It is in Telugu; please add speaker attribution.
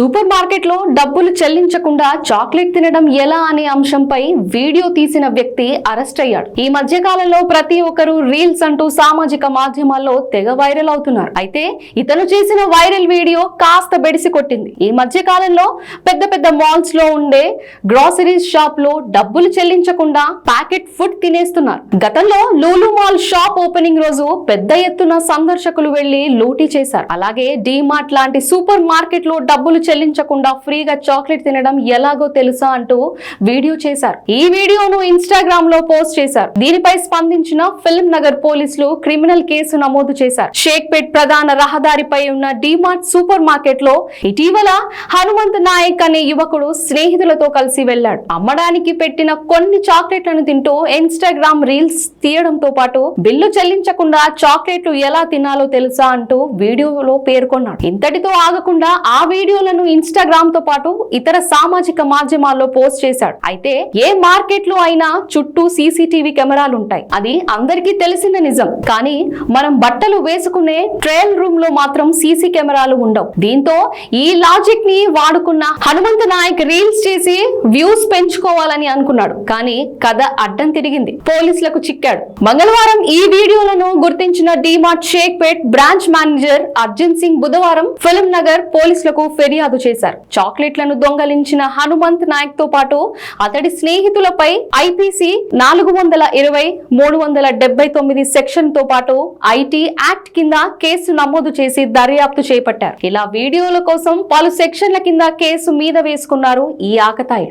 Speaker 1: సూపర్ మార్కెట్లో డబ్బులు చెల్లించకుండా చాక్లెట్ తినడం ఎలా అనే అంశంపై వీడియో తీసిన వ్యక్తి అరెస్ట్ అయ్యాడు. ఈ మధ్య కాలంలో ప్రతి ఒక్కరు రీల్స్ అంటూ సామాజిక మాధ్యమాల్లో తెగ వైరల్ అవుతున్నారు. అయితే ఇతను చేసిన వైరల్ వీడియో కాస్త బెడిసి కొట్టింది. ఈ మధ్య కాలంలో పెద్ద పెద్ద మాల్స్లో ఉండే గ్రాసరీస్ షాప్లో డబ్బులు చెల్లించకుండా ప్యాకెట్ ఫుడ్ తినేస్తున్నారు. గతంలో లూలు మాల్ షాప్ ఓపెనింగ్ రోజు పెద్ద ఎత్తున సందర్శకులు వెళ్ళి లూటీ చేశారు. అలాగే డీమార్ట్ లాంటి సూపర్ మార్కెట్లో డబ్బులు చెల్లించకుండా ఫ్రీగా చాక్లెట్ తినడం ఎలాగో తెలుసా అంటూ వీడియో చేశారు. ఈ వీడియోను ఇన్స్టాగ్రామ్లో పోస్ట్ చేశారు. దీనిపై స్పందించిన ఫిల్మ్ నగర్ పోలీసులు క్రిమినల్ కేసు నమోదు చేశారు. షేక్పేట్ ప్రధాన రహదారిపై ఉన్న మార్ట్ సూపర్ మార్కెట్లో ఇటీవల హనుమంత్ నాయక్ అనే యువకుడు స్నేహితులతో కలిసి వెళ్ళాడు అమ్మడానికి పెట్టిన కొన్ని చాక్లెట్లను తింటూ ఇన్స్టాగ్రామ్ రీల్స్ తీయడంతో పాటు బిల్లు చెల్లించకుండా చాక్లెట్లు ఎలా తినాలో తెలుసా అంటూ వీడియోలో పేర్కొన్నాడు. ఇంతటితో ఆగకుండా ఆ వీడియోలను ఇన్స్టాగ్రామ్తో పాటు ఇతర సామాజిక మాధ్యమాల్లో పోస్ట్ చేశాడు. అయితే ఏ మార్కెట్లో అయినా చుట్టూ సీసీటీవీ కెమెరాలు ఉంటాయి. అది అందరికీ తెలిసిన నిజం. కానీ మనం బట్టలు వేసుకునే ట్రయల్ రూమ్లో మాత్రం సీసీ కెమెరాలు ఉండవు. దీంతో ఈ లాజిక్ని వాడుకున్న హనుమంత నాయక్ రీల్స్ చేసి వ్యూస్ పెంచుకోవాలని అనుకున్నాడు. కానీ కథ అడ్డం తిరిగింది. పోలీసులకు చిక్కాడు. మంగళవారం ఈ వీడియోలను గుర్తించిన DMart Shaikpet branch manager Arjun Singh బుధవారం ఫిలిం నగర్ పోలీసులకు ఫిర్యాదు చేశారు. చాక్లెట్లను దొంగలించిన హనుమంత్ నాయక్తో పాటు అతడి స్నేహితులపై ఐపీసీ నాలుగు వందల ఇరవై మూడు వందల డెబ్బై తొమ్మిది సెక్షన్తో పాటు ఐటీ యాక్ట్ కింద కేసు నమోదు చేసి దర్యాప్తు చేపట్టారు. ఇలా వీడియోల కోసం పలు సెక్షన్ల కింద కేసు మీద వేసుకున్నారు ఈ ఆకతాయి